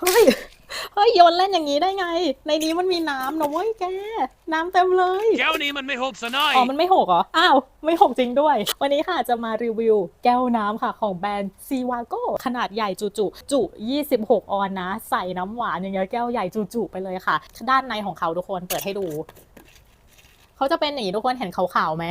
เฮ้ย เฮ้ย โยนเล่นอย่างนี้ได้ไง ในนี้มันมีน้ำนะเว้ยแก น้ำเต็มเลย แก้วนี้มันไม่หกซะหน่อย อ๋อ มันไม่หกเหรอ อ้าว ไม่หกจริงด้วย วันนี้ค่ะจะมารีวิวแก้วน้ำค่ะของแบรนด์ซีวาโกขนาดใหญ่จุจุจุ 26 ออนนะ ใส่น้ำหวานอย่างเงี้ยแก้วใหญ่จุจุไปเลยค่ะ ด้านในของเขาทุกคนเปิดให้ดู เขาจะเป็นอย่างนี้ทุกคนเห็นขาวๆไหม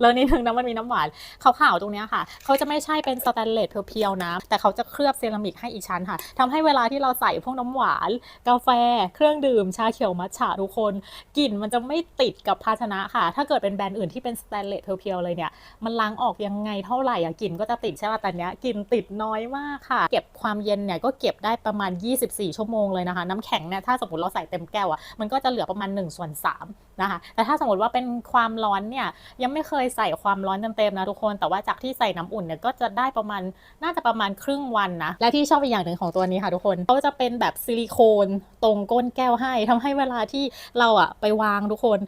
แล้วนิดนึงนะมันมีน้ำหวานขาวๆตรงเนี้ยค่ะ เขาจะไม่ใช่เป็นสแตนเลสเพียวๆนะ แต่เขาจะเคลือบเซรามิกให้อีกชั้นค่ะทำให้เวลาที่เราใส่พวกน้ำหวาน กาแฟ เครื่องดื่ม ชาเขียวมัทฉะทุกคน กลิ่นมันจะไม่ติดกับภาชนะค่ะ ถ้าเกิดเป็นแบรนด์อื่นที่เป็นสแตนเลสเพียวๆเลยเนี่ย มันล้างออกยังไงเท่าไหร่อะกลิ่นก็จะติดใช่ป่ะแต่เนี้ยกลิ่นติดน้อยมากค่ะ เก็บความเย็นเนี่ยก็เก็บได้ประมาณ 24 ชั่วโมงเลยนะคะ น้ำแข็งเนี่ยถ้าสมมติเราใส่เต็มแก้วอะมันก็จะเหลือประมาณ1ส่วน3นะคะ แต่ถ้าสมมติว่าเป็นความร้อนเนี่ยยังไม่เคยใส่ความร้อนเต็มๆนะทุกคน แต่ว่าจากที่ใส่น้ำอุ่นเนี่ยก็จะได้ประมาณน่าจะประมาณครึ่งวันนะ และที่ชอบอีกอย่างหนึ่งของตัวนี้ค่ะทุกคนเขาจะเป็นแบบซิลิโคนตรงก้นแก้วให้ทำให้เวลาที่เราอะไปวางทุกคน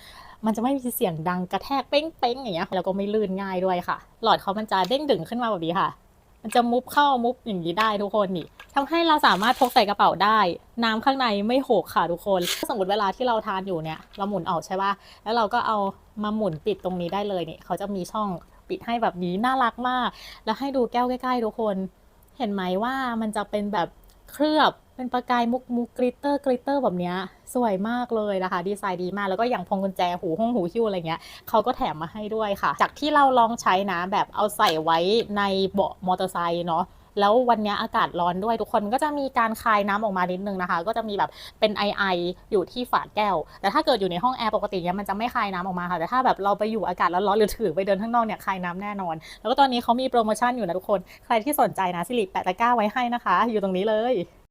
มันจะไม่มีเสียงดังกระแทกเป้งๆอย่างเงี้ยแล้วก็ไม่ลื่นง่ายด้วยค่ะ หลอดเขามันจะเด้งดึงขึ้นมาแบบนี้ค่ะ มันจะมุบเข้ามุบอย่างนี้ได้ทุกคนนี่ ทำให้เราสามารถพกใส่กระเป๋าได้ น้ำข้างในไม่หกค่ะทุกคนถ้าสมมติเวลาที่เราทานอยู่เนี่ยเราหมุนออกใช่ป่ะแล้วเราก็เอามาหมุนปิดตรงนี้ได้เลยนี่เขาจะมีช่องปิดให้แบบนี้น่ารักมาก แล้วให้ดูแก้วใกล้ๆทุกคน เห็นไหมว่ามันจะเป็นแบบเคลือบเป็นประกายมุกมุกกริตเตอร์กริตเตอร์แบบนี้สวยมากเลยนะคะ ดีไซน์ดีมาก แล้วก็อย่างพวงกุญแจหูห้องหูหิ้วอะไรเงี้ยเขาก็แถมมาให้ด้วยค่ะ จากที่เราลองใช้นะแบบเอาใส่ไว้ในเบาะมอเตอร์ไซค์เนาะแล้ววันนี้อากาศร้อนด้วยทุกคนก็จะมีการคายน้ำออกมานิดนึงนะคะ ก็จะมีแบบเป็นไอไออยู่ที่ฝาแก้ว แต่ถ้าเกิดอยู่ในห้องแอร์ปกติเนี้ยมันจะไม่คายน้ำออกมาค่ะแต่ถ้าแบบเราไปอยู่อากาศร้อนๆหรือถือไปเดินข้างนอกเนี่ยคายน้ำแน่นอน แล้วก็ตอนนี้เขามีโปรโมชั่นอยู่นะทุกคนใครที่สนใจนะสิริแปะตะกร้าไว้ให้นะคะ อยู่ตรงนี้เลย